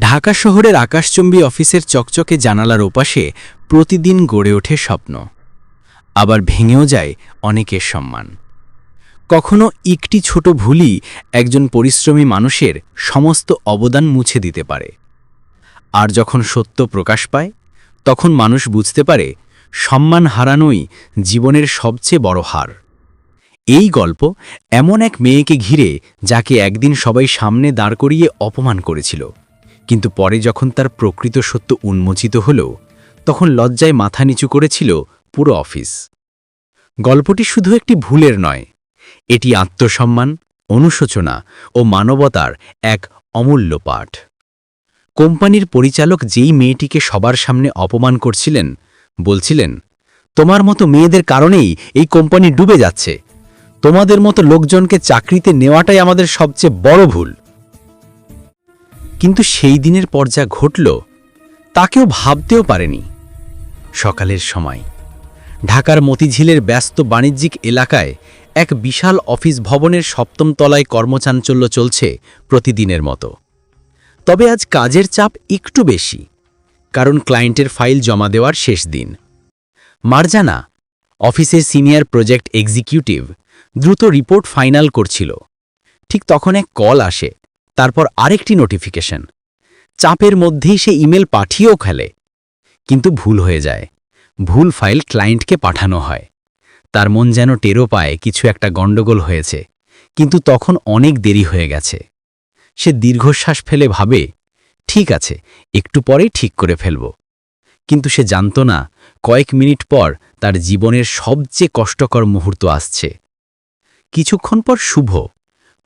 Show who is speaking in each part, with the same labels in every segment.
Speaker 1: ঢাকা শহরের আকাশচুম্বী অফিসের চকচকে জানালার ওপাশে প্রতিদিন গড়ে ওঠে স্বপ্ন। আবার ভেঙেও যায় অনেকের সম্মান। কখনো একটি ছোট ভুলই একজন পরিশ্রমী মানুষের সমস্ত অবদান মুছে দিতে পারে। আর যখন সত্য প্রকাশ পায়, তখন মানুষ বুঝতে পারে সম্মান হারানোই জীবনের সবচেয়ে বড় হার। এই গল্প এমন এক মেয়েকে ঘিরে যাকে একদিন সবাই সামনে দাঁড় করিয়ে অপমান করেছিল। কিন্তু পরে যখন তার প্রকৃত সত্য উন্মোচিত হল, তখন লজ্জায় মাথা নিচু করেছিল পুরো অফিস। গল্পটি শুধু একটি ভুলের নয়, এটি আত্মসম্মান, অনুশোচনা ও মানবতার এক অমূল্য পাঠ। কোম্পানির পরিচালক যেই মেয়েটিকে সবার সামনে অপমান করছিলেন, বলছিলেন, তোমার মতো মেয়েদের কারণেই এই কোম্পানি ডুবে যাচ্ছে। তোমাদের মতো লোকজনকে চাকরিতে নেওয়াটাই আমাদের সবচেয়ে বড় ভুল। কিন্তু সেই দিনের পর যা ঘটল, তাকেও ভাবতেও পারেনি। সকালের সময়, ঢাকার মতিঝিলের ব্যস্ত বাণিজ্যিক এলাকায় এক বিশাল অফিস ভবনের সপ্তম তলায় কর্মচাঞ্চল্য চলছে প্রতিদিনের মতো। তবে আজ কাজের চাপ একটু বেশি, কারণ ক্লায়েন্টের ফাইল জমা দেওয়ার শেষ দিন। মারজানা, অফিসের সিনিয়র প্রজেক্ট এক্সিকিউটিভ, দ্রুত রিপোর্ট ফাইনাল করছিল। ঠিক তখন এক কল আসে তারপর আরেকটি নোটিফিকেশন চাপের মধ্যেই সে ইমেল পাঠিয়েও খেলে। কিন্তু ভুল হয়ে যায়। ভুল ফাইল ক্লায়েন্টকে পাঠানো হয়। তার মন যেন টেরো পায় কিছু একটা গণ্ডগোল হয়েছে। কিন্তু তখন অনেক দেরি হয়ে গেছে। সে দীর্ঘশ্বাস ফেলে ভাবে, ঠিক আছে, একটু পরেই ঠিক করে ফেলব। কিন্তু সে জানত না, কয়েক মিনিট পর তার জীবনের সবচেয়ে কষ্টকর মুহূর্ত আসছে। কিছুক্ষণ পর শুভ।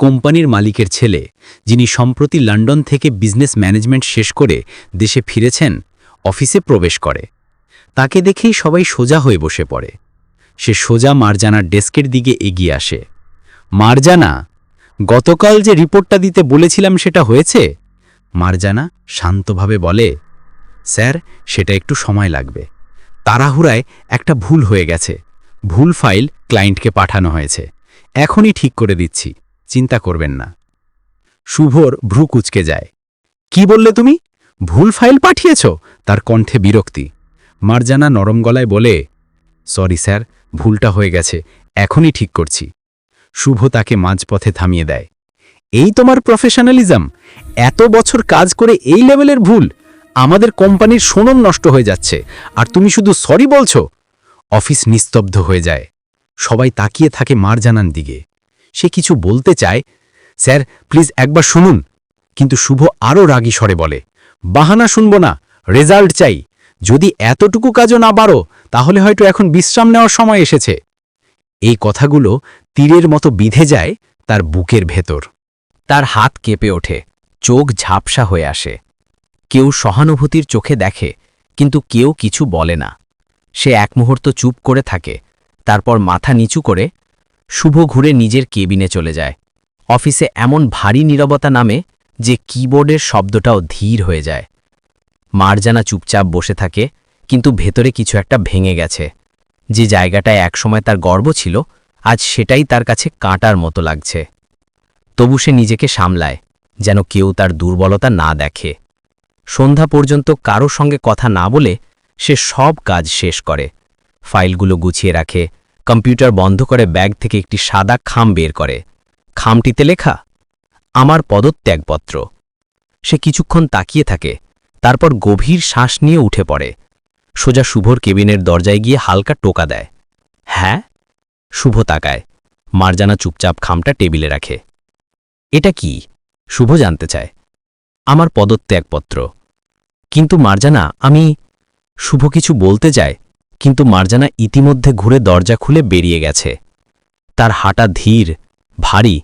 Speaker 1: কোম্পানির মালিকের ছেলে, যিনি সম্প্রতি লন্ডন থেকে বিজনেস ম্যানেজমেন্ট শেষ করে দেশে ফিরেছেন, অফিসে প্রবেশ করে। তাকে দেখেই সবাই সোজা হয়ে বসে পড়ে। সে সোজা মারজানার ডেস্কের দিকে এগিয়ে আসে। মারজানা, গতকাল যে রিপোর্টটা দিতে বলেছিলাম সেটা হয়েছে? মারজানা শান্তভাবে বলে, স্যার, সেটা একটু সময় লাগবে। তাড়াহুড়ায় একটা ভুল হয়ে গেছে। ভুল ফাইল ক্লায়েন্টকে পাঠানো হয়েছে। এখনই ঠিক করে দিচ্ছি। চিন্তা করবেন না। শুভর ভ্রু কুচকে যায়। কি বললে তুমি? ভুল ফাইল পাঠিয়েছ? তার কণ্ঠে বিরক্তি। মারজানা নরম গলায় বলে, সরি স্যার, ভুলটা হয়ে গেছে, এখনই ঠিক করছি। শুভ তাকে মাঝপথে থামিয়ে দেয়। এই তোমার প্রফেশনালিজম, এত বছর কাজ করে এই লেভেলের ভুল, আমাদের কোম্পানির সোনম নষ্ট হয়ে যাচ্ছে, আর তুমি শুধু সরি বলছো? অফিস নিস্তব্ধ হয়ে যায়। সবাই তাকিয়ে থাকে মারজানার দিকে। সে কিছু বলতে চায়, স্যার, প্লিজ একবার শুনুন। কিন্তু শুভ আরও রাগী স্বরে বলে, বাহানা শুনব না, রেজাল্ট চাই। যদি এতটুকু কাজও না বাড়ো তাহলে হয়তো এখন বিশ্রাম নেওয়ার সময় এসেছে। এই কথাগুলো তীরের মতো বিধে যায় তার বুকের ভেতর। তার হাত কেঁপে ওঠে, চোখ ঝাপসা হয়ে আসে। কেউ সহানুভূতির চোখে দেখে, কিন্তু কেউ কিছু বলে না। সে এক মুহূর্ত চুপ করে থাকে, তারপর মাথা নিচু করে শুভ ঘুরে নিজের কেবিনে চলে যায়। অফিসে এমন ভারী নীরবতা নামে যে কিবোর্ডের শব্দটাও ধীর হয়ে যায়। মারজানা চুপচাপ বসে থাকে, কিন্তু ভেতরে কিছু একটা ভেঙে গেছে। যে জায়গাটায় একসময় তার গর্ব ছিল, আজ সেটাই তার কাছে কাঁটার মতো লাগছে। তবু সে নিজেকে সামলায়, যেন কেউ তার দুর্বলতা না দেখে। সন্ধ্যা পর্যন্ত কারও সঙ্গে কথা না বলে সে সব কাজ শেষ করে। ফাইলগুলো গুছিয়ে রাখে কম্পিউটার বন্ধ করে ব্যাগ থেকে একটি সাদা খাম বের করে। খামটিতে লেখা, আমার পদত্যাগপত্র। সে কিছুক্ষণ তাকিয়ে থাকে, তারপর গভীর শ্বাস নিয়ে উঠে পড়ে। সোজা শুভর কেবিনের দরজায় গিয়ে হালকা টোকা দেয়। হ্যাঁ? শুভ তাকায়। মারজানা চুপচাপ খামটা টেবিলে রাখে। এটা কি? শুভ জানতে চায়। আমার পদত্যাগপত্র। কিন্তু মারজানা, আমি, শুভ কিছু বলতে যায় কিন্তু মার্জানা ইতিমধ্যে ঘুরে দরজা খুলে বেরিয়ে গেছে। তার হাঁটা ধীর, ভারী,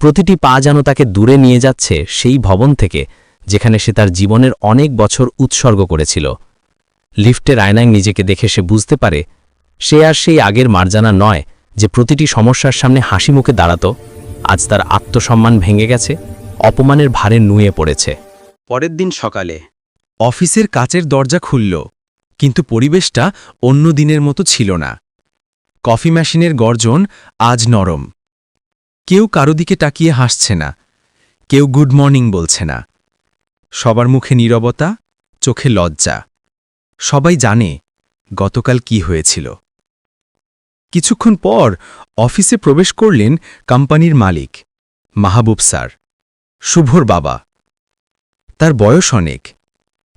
Speaker 1: প্রতিটি পা যেন তাকে দূরে নিয়ে যাচ্ছে সেই ভবন থেকে, যেখানে সে তার জীবনের অনেক বছর উৎসর্গ করেছিল। লিফটের আয়নায় নিজেকে দেখে সে বুঝতে পারে, সে আর সেই আগের মার্জানা নয় যে প্রতিটি সমস্যার সামনে হাসি মুখে দাঁড়াত। আজ তার আত্মসম্মান ভেঙে গেছে, অপমানের ভারে নুয়ে পড়েছে।
Speaker 2: পরের দিন সকালে,
Speaker 1: অফিসের কাচের দরজা খুলল। কিন্তু পরিবেশটা অন্য দিনের মতো ছিল না। কফি মেশিনের গর্জন আজ নরম। কেউ কারও দিকে তাকিয়ে হাসছে না, কেউ গুড মর্নিং বলছে না। সবার মুখে নীরবতা, চোখে লজ্জা। সবাই জানে গতকাল কি হয়েছিল। কিছুক্ষণ পর অফিসে প্রবেশ করলেন কোম্পানির মালিক, মাহবুব স্যার, শুভর বাবা। তার বয়স অনেক।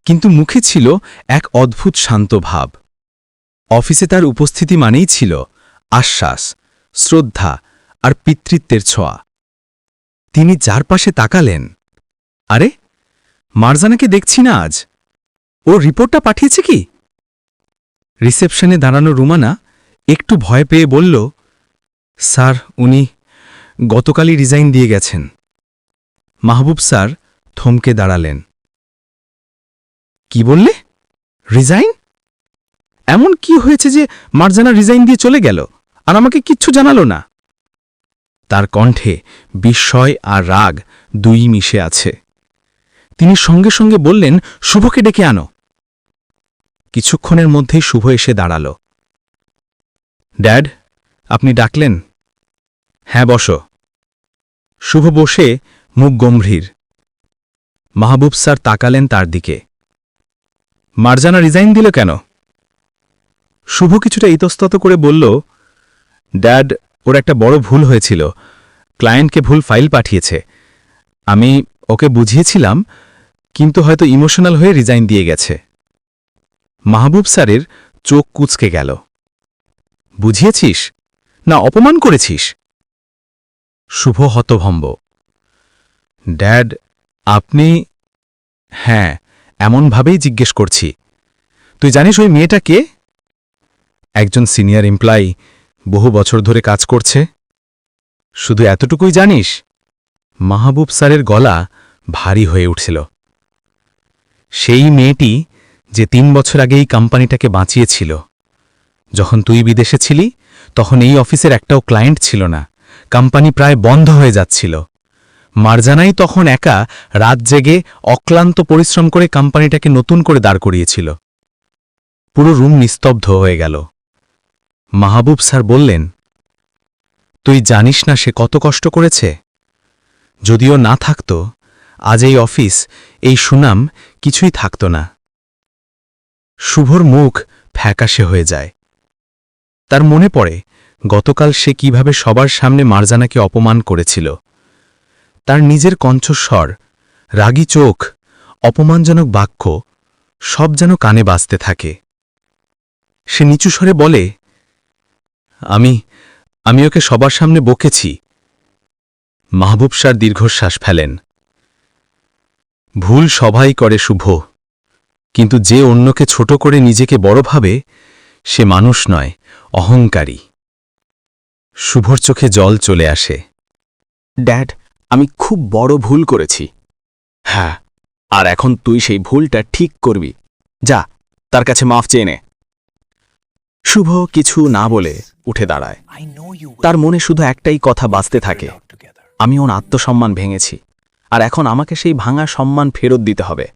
Speaker 1: কিন্তু মুখে ছিল এক অদ্ভুত শান্ত ভাব। অফিসে তার উপস্থিতি মানেই ছিল আশ্বাস, শ্রদ্ধা আর পিতৃত্বের ছোঁয়া। তিনি যার পাশে তাকালেন। আরে, মারজানাকে দেখছি না আজ। ও রিপোর্টটা পাঠিয়েছে কি? রিসেপশনে দাঁড়ানো রুমানা একটু ভয় পেয়ে বলল, স্যার, উনি গতকালই রিজাইন দিয়ে গেছেন। মাহবুব স্যার থমকে দাঁড়ালেন। কি বললে? রিজাইন? এমন কি হয়েছে যে মারজানা রিজাইন দিয়ে চলে গেল আর আমাকে কিচ্ছু জানালো না? তার কণ্ঠে বিস্ময় আর রাগ দুই মিশে আছে। তিনি সঙ্গে সঙ্গে বললেন, শুভকে ডেকে আনো। কিছুক্ষণের মধ্যেই শুভ এসে দাঁড়াল। ড্যাড, আপনি ডাকলেন? হ্যাঁ বসো। শুভ বসে মুখ গম্ভীর। মাহবুব স্যার তাকালেন তার দিকে। মারজানা রিজাইন দিল কেন? শুভ কিছুটা ইতস্তত করে বলল, ড্যাড, ওর একটা বড় ভুল হয়েছিল। ক্লায়েন্টকে ভুল ফাইল পাঠিয়েছে। আমি ওকে বুঝিয়েছিলাম, কিন্তু হয়তো ইমোশনাল হয়ে রিজাইন দিয়ে গেছে। মাহবুব স্যারের চোখ কুচকে গেল। বুঝিয়েছিস? না, অপমান করেছিস? শুভ হতভম্ব। ড্যাড, আপনি হ্যাঁ এমনভাবেই জিজ্ঞেস করছি, তুই জানিস ওই মেয়েটা কে? একজন সিনিয়র এমপ্লয়ি, বহু বছর ধরে কাজ করছে। শুধু এতটুকুই জানিস, মাহবুব স্যারের গলা ভারী হয়ে উঠছিল। সেই মেয়েটি যে তিন বছর আগে এই কোম্পানিটাকে বাঁচিয়েছিল। যখন তুই বিদেশে ছিলি, তখন এই অফিসের একটাও ক্লায়েন্ট ছিল না। কোম্পানি প্রায় বন্ধ হয়ে যাচ্ছিল। মারজানাই তখন একা রাত জেগে অক্লান্ত পরিশ্রম করে কোম্পানিটাকে নতুন করে দাঁড় করিয়েছিল। পুরো রুম নিস্তব্ধ হয়ে গেল। মাহবুব স্যার বললেন, তুই জানিস না সে কত কষ্ট করেছে? যদিও না থাকত, আজ এই অফিস, এই সুনাম কিছুই থাকত না। শুভর মুখ ফ্যাকাশে হয়ে যায়। তার মনে পড়ে, গতকাল সে কীভাবে সবার সামনে মারজানাকে অপমান করেছিল। তার নিজের কণ্ঠস্বর, রাগী চোখ, অপমানজনক বাক্য, সব যেন কানে বাজতে থাকে। সে নিচু স্বরে বলে, আমি আমি ওকে সবার সামনে বকেছি। মাহবুব সার দীর্ঘশ্বাস ফেলেন। ভুল সবাই করে শুভ, কিন্তু যে অন্যকে ছোট করে নিজেকে বড় ভাবে, সে মানুষ নয়, অহংকারী। শুভর চোখে জল চলে আসে।
Speaker 2: ড্যাড আমি খুব বড় ভুল করেছি। হ্যাঁ আর এখন তুই সেই ভুলটা ঠিক করবি। যা তার কাছে মাফ চেয়ে নে। শুভ কিছু না বলে উঠে দাঁড়ায়। তার মনে শুধু একটাই কথা বাঁচতে থাকে। আমি ওর আত্মসম্মান ভেঙেছি আর এখন আমাকে সেই ভাঙা সম্মান ফেরত দিতে হবে।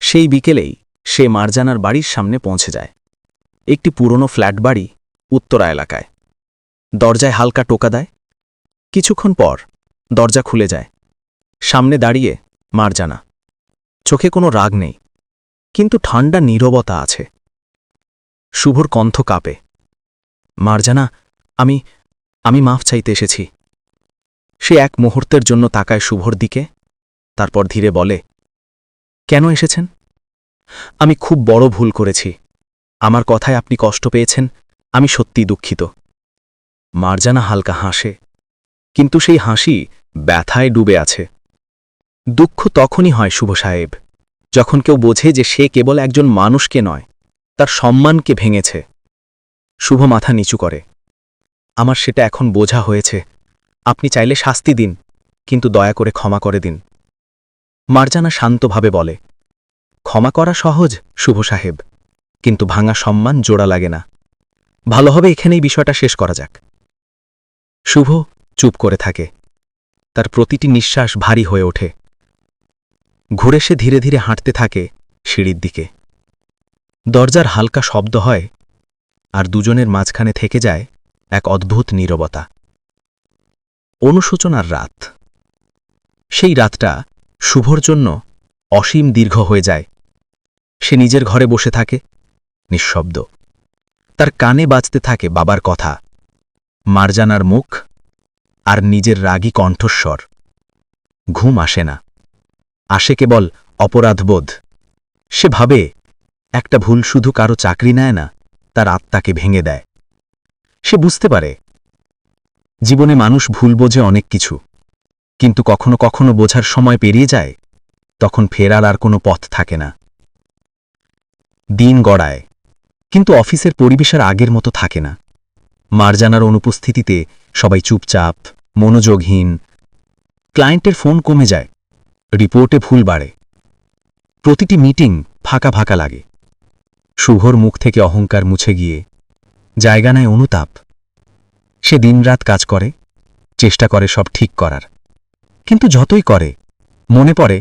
Speaker 2: সেই বিকেলেই সে মারজানার বাড়ির সামনে পৌঁছে যায়। একটি পুরনো ফ্ল্যাট বাড়ি উত্তরা এলাকায়। দরজায় হালকা টোকা দেয়। কিছুক্ষণ পর দরজা খুলে যায়। সামনে দাঁড়িয়ে মারজানা চোখে কোনো রাগ নেই, কিন্তু ঠান্ডা নীরবতা আছে। শুভর কণ্ঠ কাঁপে। মারজানা আমি আমি মাফ চাইতে এসেছি। সে এক মুহূর্তের জন্য তাকায় শুভর দিকে, তারপর ধীরে বলে, কেন এসেছেন? আমি খুব বড় ভুল করেছি। আমার কথায় আপনি কষ্ট পেয়েছেন, আমি সত্যিই দুঃখিত। মারজানা হালকা হাসে, কিন্তু সেই হাসি ব্যথায় ডুবে আছে। দুঃখ তখনই হয়, শুভ সাহেব, যখন কেউ বোঝে যে সে কেবল একজন মানুষকে নয়, তার সম্মানকে ভেঙেছে। শুভ মাথা নিচু করে। আমার সেটা এখন বোঝা হয়েছে। আপনি চাইলে শাস্তি দিন, কিন্তু দয়া করে ক্ষমা করে দিন। মারজানা শান্তভাবে বলে, ক্ষমা করা সহজ, শুভ সাহেব, কিন্তু ভাঙা সম্মান জোড়া লাগে না। ভালো হবে এখানেই বিষয়টা শেষ করা যাক শুভ চুপ করে থাকে। তার প্রতিটি নিঃশ্বাস ভারী হয়ে ওঠে। ঘুরে সে ধীরে ধীরে হাঁটতে থাকে সিঁড়ির দিকে। দরজার হালকা শব্দ হয় আর দুজনের মাঝখানে থেকে যায় এক অদ্ভুত নীরবতা। অনুশোচনার রাত। সেই রাতটা শুভর জন্য অসীম দীর্ঘ হয়ে যায়। সে নিজের ঘরে বসে থাকে, নিঃশব্দ। তার কানে বাজতে থাকে বাবার কথা। মারজানার মুখ আর নিজের রাগী কণ্ঠস্বর। ঘুম আসে না। আসে কেবল অপরাধবোধ। সে ভাবে, একটা ভুল শুধু কারও চাকরি নেয় না, তার আত্মাকে ভেঙে দেয়। সে বুঝতে পারে, জীবনে মানুষ ভুল বোঝে অনেক কিছু। কিন্তু কখনো কখনো বোঝার সময় পেরিয়ে যায়, তখন ফেরার আর কোনো পথ থাকে না। দিন গড়ায়, কিন্তু অফিসের পরিবেশ আর আগের মতো থাকে না। মারজানার অনুপস্থিতিতে সবাই চুপচাপ, মনোযোগহীন। ক্লায়েন্টের ফোন কমে যায়, রিপোর্টে ভুল বাড়ে। প্রতিটি মিটিং ফাঁকা ফাঁকা লাগে। শুভর মুখ থেকে অহংকার মুছে গিয়ে, জায়গা নেয় অনুতাপ। সে দিনরাত কাজ করে, চেষ্টা করে সব ঠিক করার। কিন্তু যতই করে, মনে পড়ে,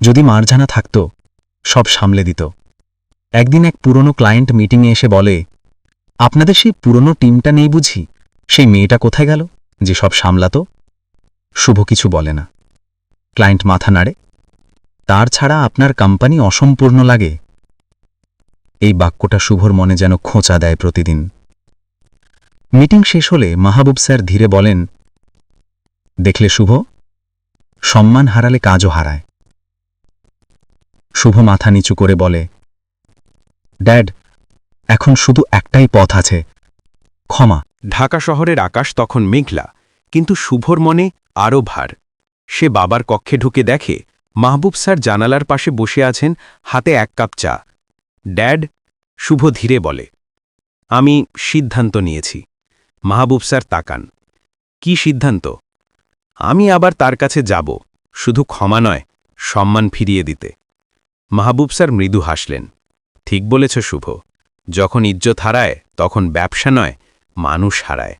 Speaker 2: যদি মারজানা থাকত, সব সামলে দিত। একদিন এক পুরনো ক্লায়েন্ট মিটিংয়ে এসে বলে আপনাদের সেই পুরনো টিমটা নেই বুঝি? সেই মেয়েটা কোথায় গেল? যে সব সামলাত? শুভ কিছু বলে না। ক্লায়েন্ট মাথা নাড়ে। তার ছাড়া আপনার কোম্পানি অসম্পূর্ণ লাগে। এই বাক্যটা শুভর মনে যেন খোঁচা দেয় প্রতিদিন। মিটিং শেষ হলে মাহবুব স্যার ধীরে বলেন, দেখলে শুভ? সম্মান হারালে কাজও হারায়। শুভ মাথা নিচু করে বলে, ড্যাড এখন শুধু একটাই পথ আছে। ক্ষমা।
Speaker 1: ঢাকা শহরের আকাশ তখন মেঘলা, কিন্তু শুভর মনে আরও ভার। সে বাবার কক্ষে ঢুকে দেখে মাহবুব স্যার জানালার পাশে বসে আছেন, হাতে এক কাপ চা। ড্যাড, শুভ ধীরে বলে, আমি সিদ্ধান্ত নিয়েছি। মাহবুব স্যার তাকান। কি সিদ্ধান্ত? আমি আবার তার কাছে যাব, শুধু ক্ষমা নয়, সম্মান ফিরিয়ে দিতে। মাহবুব স্যার মৃদু হাসলেন। ঠিক বলেছ শুভ। যখন ইজ্জত হারায়, তখন ব্যবসা নয়, মানুষ হারায়।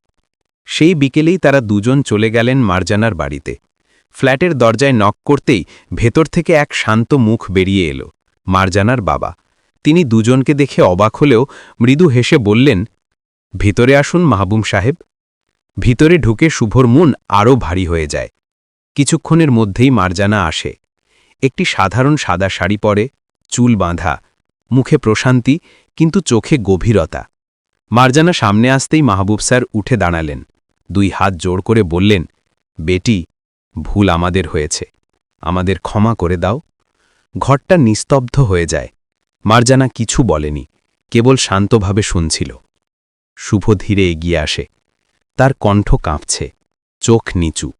Speaker 1: সেই বিকেলেই তারা দুজন চলে গেলেন মারজানার বাড়িতে। ফ্ল্যাটের দরজায় নক করতেই ভেতর থেকে এক শান্ত মুখ বেরিয়ে এলো, মারজানার বাবা। তিনি দুজনকে দেখে অবাক হলেও মৃদু হেসে বললেন, ভিতরে আসুন মাহবুম সাহেব। ভিতরে ঢুকে শুভর মন আরও ভারী হয়ে যায়। কিছুক্ষণের মধ্যেই মারজানা আসে। একটি সাধারণ সাদা শাড়ি পরে, চুল বাঁধা, মুখে প্রশান্তি কিন্তু চোখে গভীরতা। মারজানা সামনে আসতেই মাহবুব স্যার উঠে দাঁড়ালেন। দুই হাত জোড় করে বললেন, বেটি, ভুল আমাদের হয়েছে। আমাদের ক্ষমা করে দাও। ঘরটা নিস্তব্ধ হয়ে যায়। মারজানা কিছু বলেনি, কেবল শান্তভাবে শুনছিল। শুভ ধীরে এগিয়ে আসে। তার কণ্ঠ কাঁপছে, চোখ নিচু।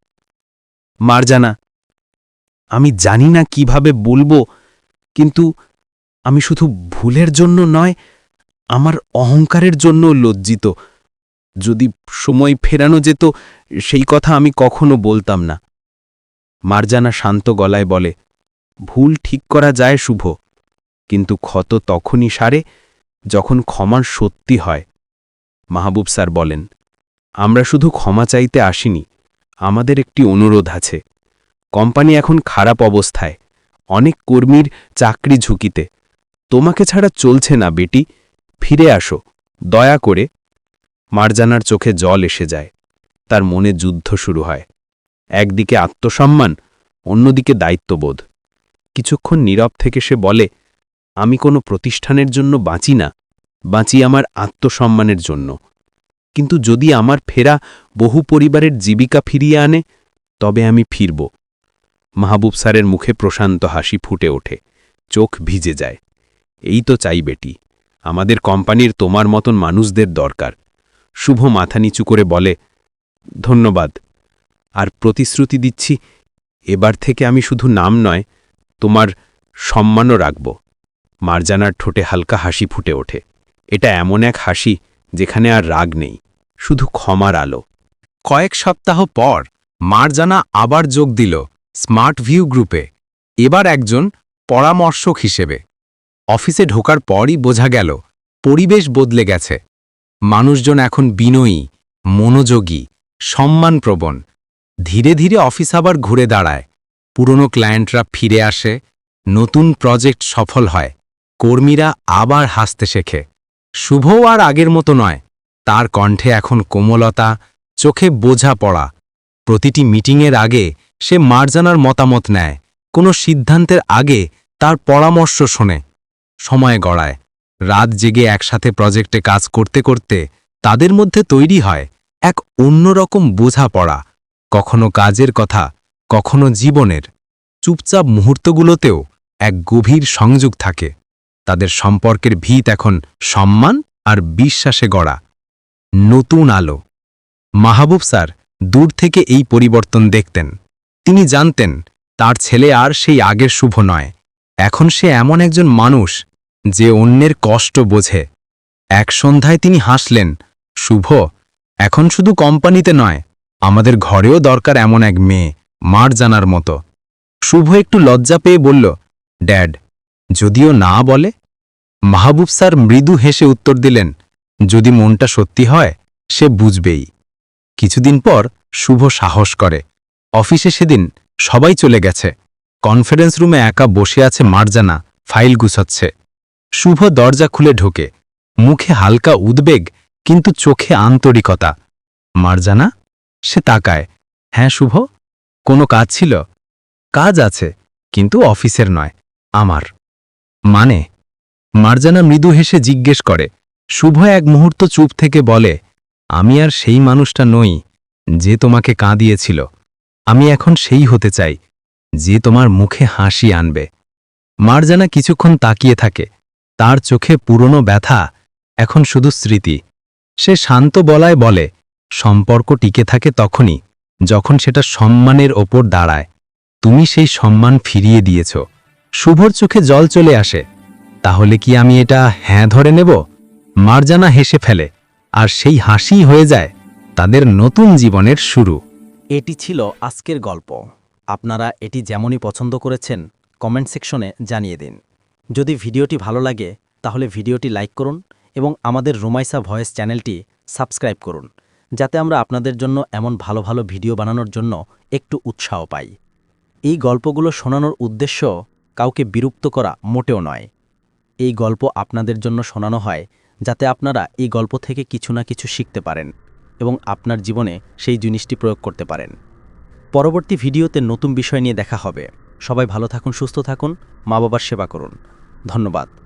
Speaker 1: মারজানা, আমি জানি না কীভাবে বলব, কিন্তু আমি শুধু ভুলের জন্য নয়, আমার অহংকারের জন্য লজ্জিত। যদি সময় ফেরানো যেত, সেই কথা আমি কখনো বলতাম না। মারজানা শান্ত গলায় বলে, ভুল ঠিক করা যায় শুভ, কিন্তু ক্ষত তখনই সারে যখন ক্ষমার সত্যি হয়। মাহবুব স্যার বলেন, আমরা শুধু ক্ষমা চাইতে আসিনি, আমাদের একটি অনুরোধ আছে। কোম্পানি এখন খারাপ অবস্থায়, অনেক কর্মীর চাকরি ঝুঁকিতে। তোমাকে ছাড়া চলছে না, বেটি। ফিরে আসো। দয়া করে। মারজানার চোখে জল এসে যায়। তার মনে যুদ্ধ শুরু হয়। একদিকে আত্মসম্মান, অন্যদিকে দায়িত্ববোধ। কিছুক্ষণ নীরব থেকে সে বলে, আমি কোনো প্রতিষ্ঠানের জন্য বাঁচি না। বাঁচি আমার আত্মসম্মানের জন্য। কিন্তু যদি আমার ফেরা বহু পরিবারের জীবিকা ফিরিয়ে আনে, তবে আমি ফিরব। মাহবুব স্যারের মুখে প্রশান্ত হাসি ফুটে ওঠে। চোখ ভিজে যায়। এই তো চাই বেটি। আমাদের কোম্পানির তোমার মতন মানুষদের দরকার। শুভ মাথা নিচু করে বলে, ধন্যবাদ। আর প্রতিশ্রুতি দিচ্ছি, এবার থেকে আমি শুধু নাম নয়, তোমার সম্মানও রাখব। মারজানার ঠোঁটে হালকা হাসি ফুটে ওঠে। এটা এমন এক হাসি যেখানে আর রাগ নেই, শুধু ক্ষমার আলো। কয়েক সপ্তাহ পর, মারজানা আবার যোগ দিল স্মার্ট ভিউ গ্রুপে। এবার একজন পরামর্শক হিসেবে। অফিসে ঢোকার পরই বোঝা গেল, পরিবেশ বদলে গেছে। মানুষজন এখন বিনয়ী, মনোযোগী, সম্মানপ্রবণ। ধীরে ধীরে অফিস আবার ঘুরে দাঁড়ায়। পুরনো ক্লায়েন্টরা ফিরে আসে, নতুন প্রজেক্ট সফল হয়, কর্মীরা আবার হাসতে শেখে। শুভও আর আগের মতো নয়, তার কণ্ঠে এখন কোমলতা, চোখে বোঝা পড়া। প্রতিটি মিটিংয়ের আগে সে মার্জানার মতামত নেয়, কোনো সিদ্ধান্তের আগে তার পরামর্শ শোনে। সময় গড়ায়। রাত জেগে একসাথে প্রজেক্টে কাজ করতে করতে তাদের মধ্যে তৈরি হয় এক অন্যরকম বোঝাপড়া, কখনো কাজের কথা, কখনো জীবনের। চুপচাপ মুহূর্তগুলোতেও এক গভীর সংযোগ থাকে। তাদের সম্পর্কের ভিত এখন সম্মান আর বিশ্বাসে গড়া। নতুন আলো। মাহবুব স্যার দূর থেকে এই পরিবর্তন দেখতেন। তিনি জানতেন, তার ছেলে আর সেই আগের শুভ নয়। এখন সে এমন একজন মানুষ যে অন্যের কষ্ট বোঝে। এক সন্ধ্যায় তিনি হাসলেন, শুভ, এখন শুধু কোম্পানিতে নয়, আমাদের ঘরেও দরকার এমন এক মেয়ে, মার জানার মতো। শুভ একটু লজ্জা পেয়ে বলল, ড্যাড, যদিও না বলে? মাহবুব স্যার মৃদু হেসে উত্তর দিলেন, যদি মনটা সত্যি হয়, সে বুঝবেই। কিছুদিন পর শুভ সাহস করে। অফিসে সেদিন সবাই চলে গেছে। কনফারেন্স রুমে একা বসে আছে মার্জানা, ফাইল গুছাচ্ছে। শুভ দরজা খুলে ঢোকে। মুখে হালকা উদ্বেগ, কিন্তু চোখে আন্তরিকতা। মারজানা? সে তাকায়। হ্যাঁ শুভ? কোনো কাজ ছিল? কাজ আছে, কিন্তু অফিসের নয়, আমার। মানে? মার্জানা মৃদু হেসে জিজ্ঞেস করে। শুভ এক মুহূর্ত চুপ থেকে বলে, আমি আর সেই মানুষটা নই, যে তোমাকে কাঁদিয়েছিল। আমি এখন সেই হতে চাই। যে তোমার মুখে হাসি আনবে। মারজানা কিছুক্ষণ তাকিয়ে থাকে। তার চোখে পুরনো ব্যথা, এখন শুধু স্মৃতি। সে শান্ত বলায় বলে, সম্পর্ক টিকে থাকে তখনই, যখন সেটা সম্মানের ওপর দাঁড়ায়। তুমি সেই সম্মান ফিরিয়ে দিয়েছ। শুভর চোখে জল চলে আসে। তাহলে কি আমি এটা হ্যাঁ ধরে নেব? মারজানা হেসে ফেলে, আর সেই হাসিই হয়ে যায় তাদের নতুন জীবনের শুরু।
Speaker 3: এটি ছিল আজকের গল্প। আপনারা এটি যেমনই পছন্দ করেছেন কমেন্ট সেকশনে জানিয়ে দিন। যদি ভিডিওটি ভালো লাগে, তাহলে ভিডিওটি লাইক করুন এবং আমাদের রুমাইসা ভয়েস চ্যানেলটি সাবস্ক্রাইব করুন, যাতে আমরা আপনাদের জন্য এমন ভালো ভালো ভিডিও বানানোর জন্য একটু উৎসাহ পাই। এই গল্পগুলো শোনানোর উদ্দেশ্য কাউকে বিরক্ত করা মোটেও নয়। এই গল্প আপনাদের জন্য শোনানো হয় যাতে আপনারা এই গল্প থেকে কিছু না কিছু শিখতে পারেন এবং আপনার জীবনে সেই জিনিসটি প্রয়োগ করতে পারেন। পরবর্তী ভিডিওতে নতুন বিষয় নিয়ে দেখা হবে। সবাই ভালো থাকুন, সুস্থ থাকুন মা বাবার সেবা করুন। ধন্যবাদ।